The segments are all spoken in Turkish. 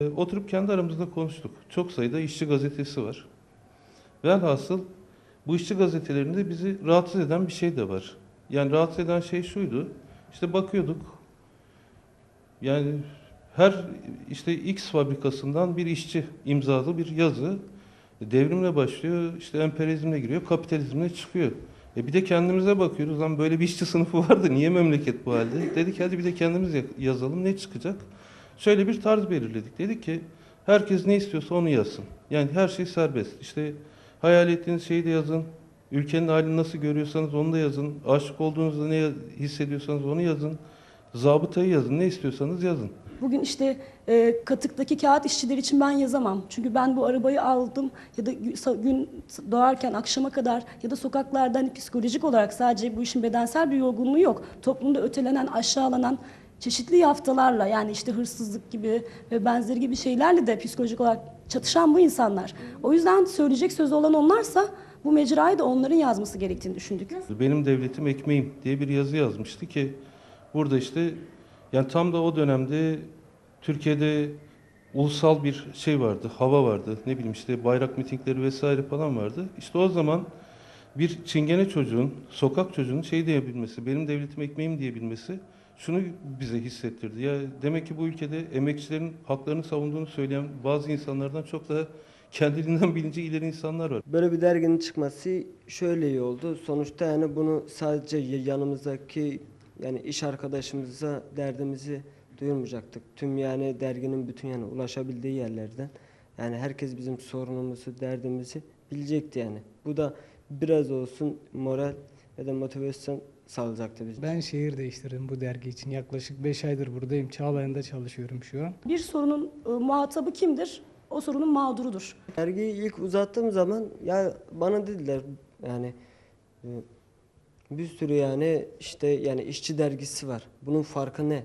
E, Oturup kendi aramızda konuştuk. Çok sayıda işçi gazetesi var. Velhasıl bu işçi gazetelerinde bizi rahatsız eden bir şey de var. Yani rahatsız eden şey şuydu. İşte bakıyorduk. Yani her işte X fabrikasından bir işçi imzalı bir yazı devrimle başlıyor, işte emperyalizmle giriyor, kapitalizmle çıkıyor. E bir de kendimize bakıyoruz. Lan böyle bir işçi sınıfı vardı. Niye memleket bu halde? Dedik hadi bir de kendimiz ya- yazalım. Ne çıkacak? Şöyle bir tarz belirledik. Dedik ki herkes ne istiyorsa onu yazsın. Yani her şey serbest. İşte hayal ettiğiniz şeyi de yazın. Ülkenin halini nasıl görüyorsanız onu da yazın. Aşık olduğunuzda ne hissediyorsanız onu yazın. Zabıtayı yazın. Ne istiyorsanız yazın. Bugün işte e, katıktaki kağıt işçileri için ben yazamam. Çünkü ben bu arabayı aldım ya da gün doğarken akşama kadar ya da sokaklarda hani psikolojik olarak sadece bu işin bedensel bir yorgunluğu yok. Toplumda ötelenen, aşağılanan çeşitli yaftalarla yani işte hırsızlık gibi ve benzeri gibi şeylerle de psikolojik olarak çatışan bu insanlar. O yüzden söyleyecek sözü olan onlarsa bu mecrayı da onların yazması gerektiğini düşündük. Benim devletim ekmeğim diye bir yazı yazmıştı ki burada işte yani tam da o dönemde Türkiye'de ulusal bir şey vardı, hava vardı. Ne bileyim işte bayrak mitingleri vesaire falan vardı. İşte o zaman bir çingene çocuğun, sokak çocuğunun şey diyebilmesi, benim devletim ekmeğim diyebilmesi şunu bize hissettirdi. Ya demek ki bu ülkede emekçilerin haklarını savunduğunu söyleyen bazı insanlardan çok daha kendiliğinden bilinci ileri insanlar var. Böyle bir derginin çıkması şöyle iyi oldu. Sonuçta yani bunu sadece yanımızdaki yani iş arkadaşımıza derdimizi duyurmayacaktık. Tüm yani derginin bütün yani ulaşabildiği yerlerden yani herkes bizim sorunumuzu, derdimizi bilecekti yani. Bu da biraz olsun moral ve de motivasyon sağlayacaktı bize. Ben şehir değiştirdim bu dergi için. Yaklaşık 5 aydır buradayım. Çağlayan'da çalışıyorum şu an. Bir sorunun e, muhatabı kimdir? O sorunun mağdurudur. Dergiyi ilk uzattığım zaman ya bana dediler yani e, bir sürü yani işte yani işçi dergisi var. Bunun farkı ne?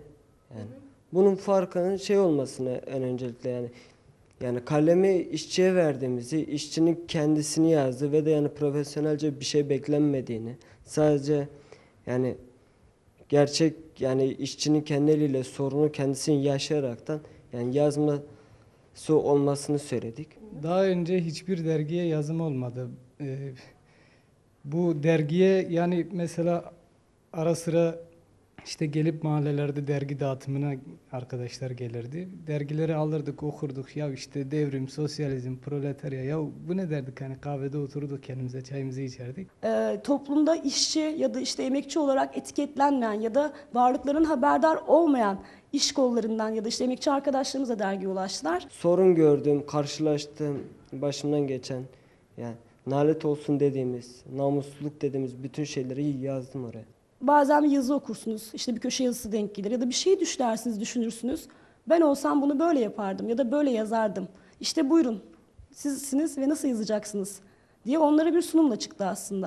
Yani bunun farkının şey olmasını en öncelikle yani yani kalemi işçiye verdiğimizi, işçinin kendisini yazdı ve de yani profesyonelce bir şey beklenmediğini, sadece yani gerçek yani işçinin kendi eliyle sorunu kendisini yaşayaraktan yani yazması olmasını söyledik. Daha önce hiçbir dergiye yazım olmadı. Ee, bu dergiye yani mesela ara sıra işte gelip mahallelerde dergi dağıtımına arkadaşlar gelirdi. Dergileri alırdık, okurduk. Ya işte devrim, sosyalizm, proletarya. Ya bu ne derdik hani kahvede oturduk kendimize çayımızı içerdik. e, toplumda işçi ya da işte emekçi olarak etiketlenmeyen ya da varlıkların haberdar olmayan iş kollarından ya da işte emekçi arkadaşlarımız da dergiye ulaştılar. sorun gördüğüm, karşılaştığım, başımdan geçen yani nalet olsun dediğimiz, namusluluk dediğimiz bütün şeyleri yazdım oraya. Bazen bir yazı okursunuz, işte bir köşe yazısı denk gelir ya da bir şey düşlersiniz, düşünürsünüz. Ben olsam bunu böyle yapardım ya da böyle yazardım. İşte buyurun, sizsiniz ve nasıl yazacaksınız diye onlara bir sunumla çıktı aslında.